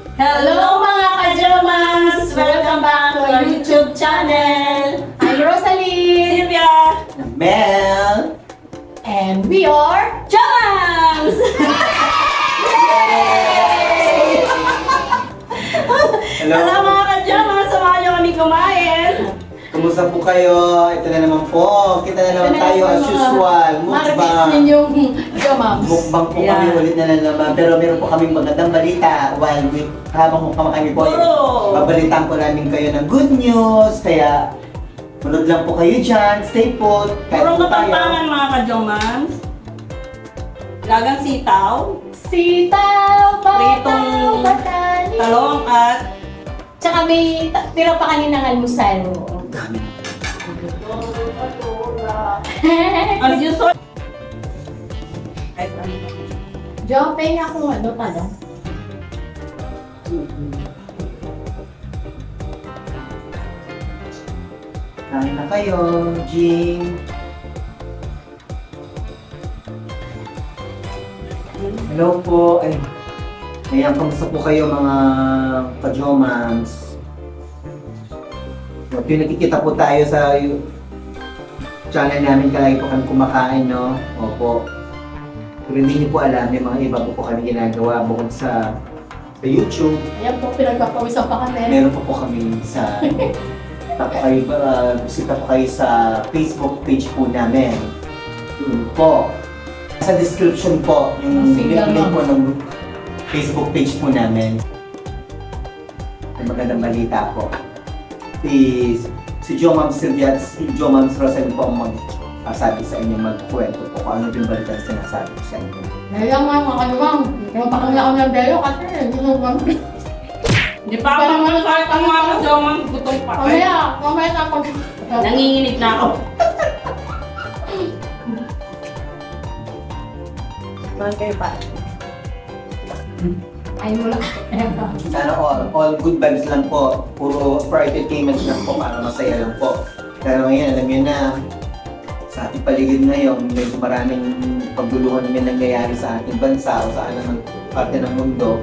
Hello mga kajomas! Welcome back to our YouTube channel! I'm Rosalie! Sylvia! Mel! And we are... Jomas! Hello! Hello Kumusta po kayo? Ito na naman po. Kita na naman tayo as usual. Mukbang. ninyong jomams. Mukbang po Yeah. kami ulit na naman. Pero meron po kaming magandang balita. While we, habang kumakain po, Oo. babalitaan po namin kayo ng good news. Kaya, munod lang po kayo dyan. Stay put. Kahit Purong po tayo. kapampangan mga kajomas. Lagang sitaw, Sitaw, bataw, Pritong batali. talong at Tsaka may ta- tira pa kaninang almusal. Dami. As usual. Ay, ano? Jo, penga kung ano pala. Kain na kayo, Jing. Hello po. Ay, ayan, kamusta po kayo mga kajomans? Yung nakikita po tayo sa channel namin, kalagi po kami kumakain, no? Opo. Pero hindi niyo po alam, may mga iba po po kami ginagawa bukod sa sa YouTube. Ayan po, pinagpapawisan pa kami. Meron po po kami sa Bisita po kayo, uh, bisita po kayo sa Facebook page po namin. Yun po. Sa description po, yung Sige, link, po ng Facebook page po namin. May magandang balita po. Si, si Jo Ma'am Sylvia at si Jo Ma'am Rosen po ang magsasabi sa inyo, magkwento po kung ano yung balita na sinasabi ko sa inyo. Kaya nga, mga kanumang, yung pakangla ko ng delo kasi, yun yung mga... Hindi pa ako mamasakit ang mga kajomas. Gutom pa. Ay, Mamaya, mamaya na pag... nanginginig na ako. Saan kayo pa? Ay, mula. Sana all, all good vibes lang po. Puro for entertainment lang po, para masaya lang po. Pero ngayon, alam niyo na, sa ating paligid ngayon, medyo maraming pagluluhan naman nangyayari sa ating bansa o sa anumang parte ng mundo.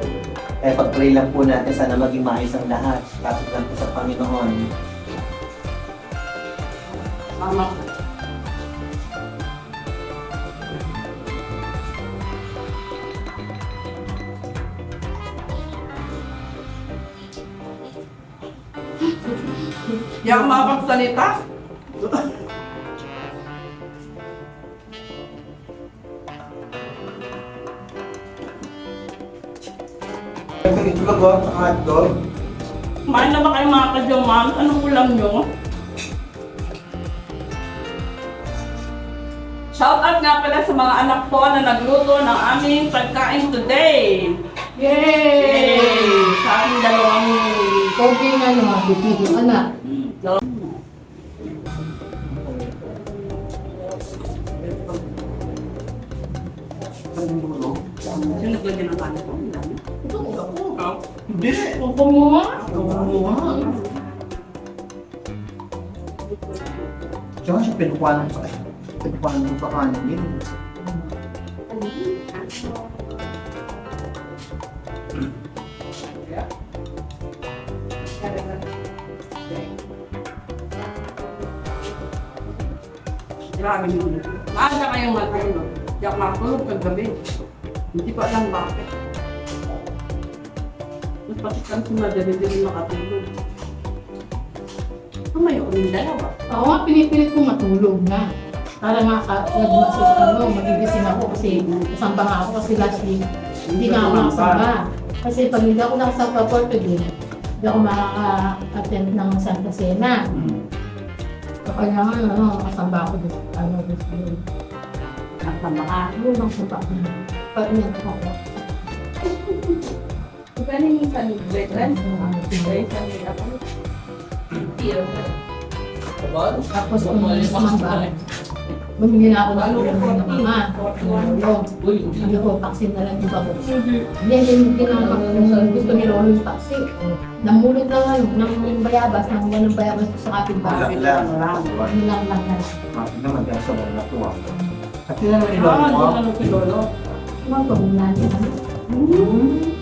Kaya pag-pray lang po natin, sana maging maayos ang lahat. Tapos lang po sa Panginoon. Mama Hindi ako makapagsalita. Ito itlog o, sa hotdog. Kumain na ba kayo mga kajomas? Anong ulam nyo? Shout out nga pala sa mga anak ko na nagluto ng aming pagkain today. Yay! Yay! Sa aking dalawang Okay na naman, bibigyan Sino naglagyan ng kanin ko? Ang dami. Ito, ako. Ah, Hindi. Ako mo nga. Kumuha. Tsaka siya pinukuha ng sa pinukuha ng sa kanin yun. Grabe yun. Maaga kayong matulog. Hindi ako makatulog kagabi. Hindi ko alam bakit. Mas pasikan si Madali din makatulog. Tumayo kami dalawa. Ako nga, pinipilit ko matulog na. Para nga ka, nagmasis ano, magigising ako kasi kasamba nga ako kasi last week, hindi nga ako nakasamba. Kasi pag hindi ako nakasamba for today, hindi ako makaka-attend ng Santa Cena. So, kaya nga, ano, kasamba ako dito, ano. Nakasama ka. Ano bang samba ko? Pag inyan ako. Galing yung kanil. Ano, ano, Ay, kanil ako. Tiyo. Tapos kung sumamba, Bumili na ako ng ulam ng mama. Ano, sabi ko, na lang yung babo. Hindi, hindi pinapaksin. Gusto nila ako yung paksin. Namulot na nga yun, ng bayabas, nakuha ng bayabas ko sa kapitbahay. Ilang lang. Ilang lang. Hindi naman dyan sa mga natuwa. At yun naman ah, ilolo mo? Ilolo? Mga pagulan niya. Mm-hmm.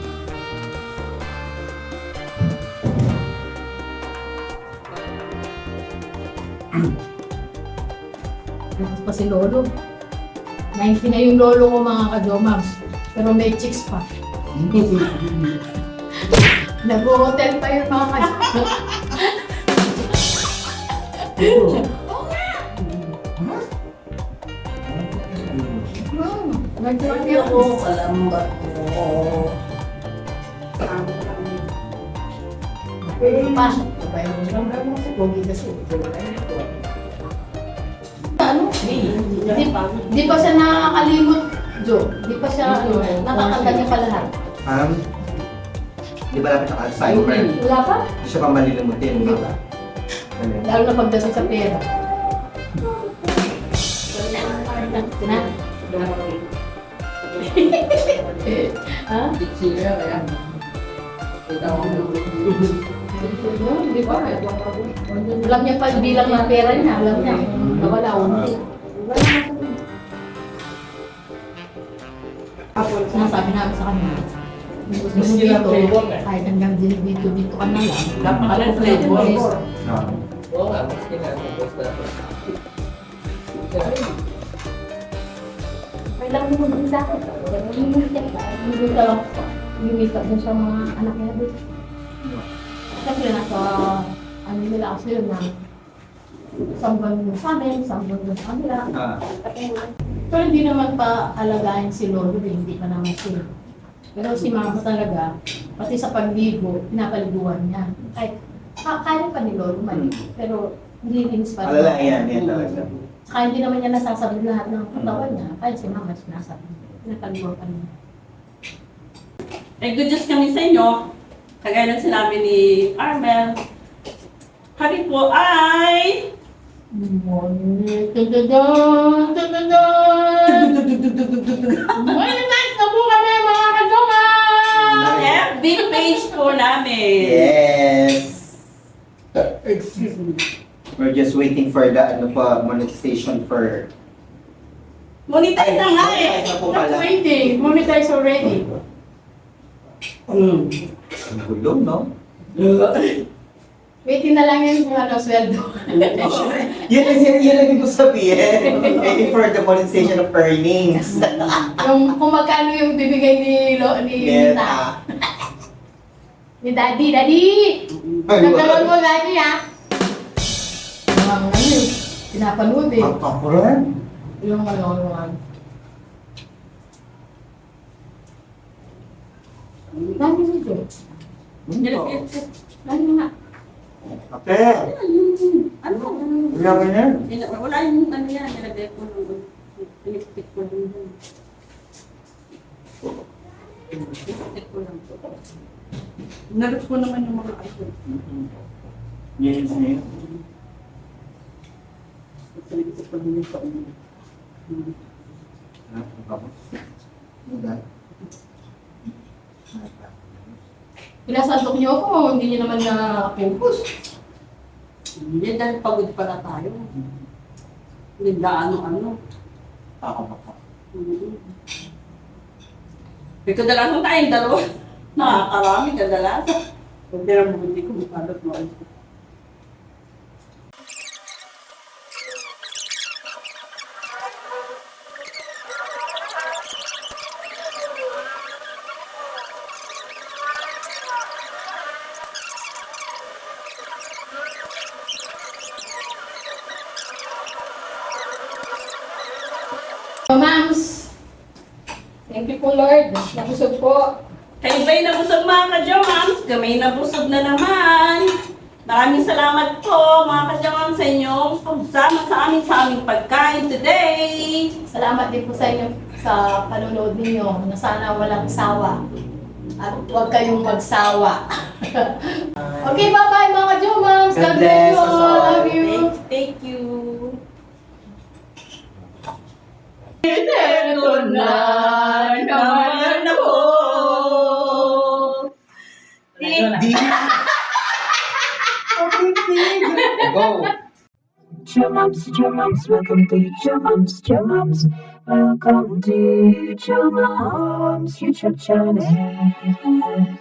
Tapos pa si Lolo. 90 na yung lolo ko mga ka-jomams. Pero may chicks pa. Nag-hotel pa yung mga ka-jomams. Hmm, nag-hotel Ako, alam ba ko? pa. Sabay mo lang gano'n kasi pogi kasi. Ano? Di, di pa siya nakakalimot, Jo. Di pa siya, ano, nakakanda niya pa lahat. Um, di ba dapat ang Alzheimer? Wala pa? Hindi siya pa malilimutin. Ano? pa. Lalo na pagdating sa pera. Na? Ha? Hindi pa. Alam niya pa bilang ng pera niya. Alam niya. Nawala unti. Sinasabi namin sa kanya. Kung gusto mo dito, kahit hanggang dito, dito ka na lang. Dapat Ano pala flavor. No. Oo nga, mas kinakapos na. May lang mo din sa akin. Lumimit ka. Ka lang. Lumimit ka sa mga anak niya dito. Siyempre nasa ano nila kasi yun na isang buwan mo sa amin, isang buwan mo sa kanila. Ah, Pero hindi naman pa alagayin si Lolo, eh, hindi pa naman siya. Pero si Mama talaga, pati sa pagligo, pinapaliguan niya. Kahit ka- kaya pa ni Lolo man, pero hindi linis pa rin. alala yan, yan talaga. Saka hindi naman niya nasasabi lahat ng katawan niya. Kaya si Mama sinasabi. Pinapaliguan pa niya. Eh, good news kami sa inyo. Kagaya ng sinabi ni Armel. Kami po ay... Tududun. Morning, guys! Nabu kami mga kadungan! FB page po namin. Yes! Excuse me. We're just waiting for the ano pa, monetization for... Monetize na nga eh. monetize na po Not waiting. Monetize already. Mm. Ang gulo, no? Waiting na lang yun kung ano, sweldo. Yun ang yun, yun ang gusto sabihin. Waiting for the monetization of earnings. yung kung magkano yung bibigay ni Lo, ni Nita. Ni Daddy, Daddy! Nagkaroon mo, Daddy, ha? Yung ano yun, pinapanood eh. Ang pakuran? Yung ano, yung ano. Daddy nito. Daddy nga. Ate, Ano? wala ka na? Ina- Wala yung ano yan. Nilagay ko nung... Pinipit ko lang yun. Pinipit ko lang. Nalot ko naman yung mga item. Yes, yes. Pinipit ko lang yung sa ulo. Pinasantok niyo ako, hindi niyo naman na-focus. Hindi dahil pagod pala tayo. Hindi na ano-ano. Ako pa po. May kadalasan tayong dalawa. Nakakarami kadalasan. Kung di naman hindi ko makalot mo. So, Mams, thank you po, Lord. Nabusog po. Kayo ba'y nabusog mga ka-jomams? Kami nabusog na naman. Maraming salamat po mga ka-jomams sa inyong pagsama sa amin sa aming pagkain today. Salamat din po sa inyo sa panonood ninyo na sana walang sawa. At huwag kayong magsawa. okay, bye-bye mga Jomams. God God bless you all. Love you. Thank, thank you. Chumums, chumums, welcome to Chumums, chumums, welcome to Chumums YouTube channel.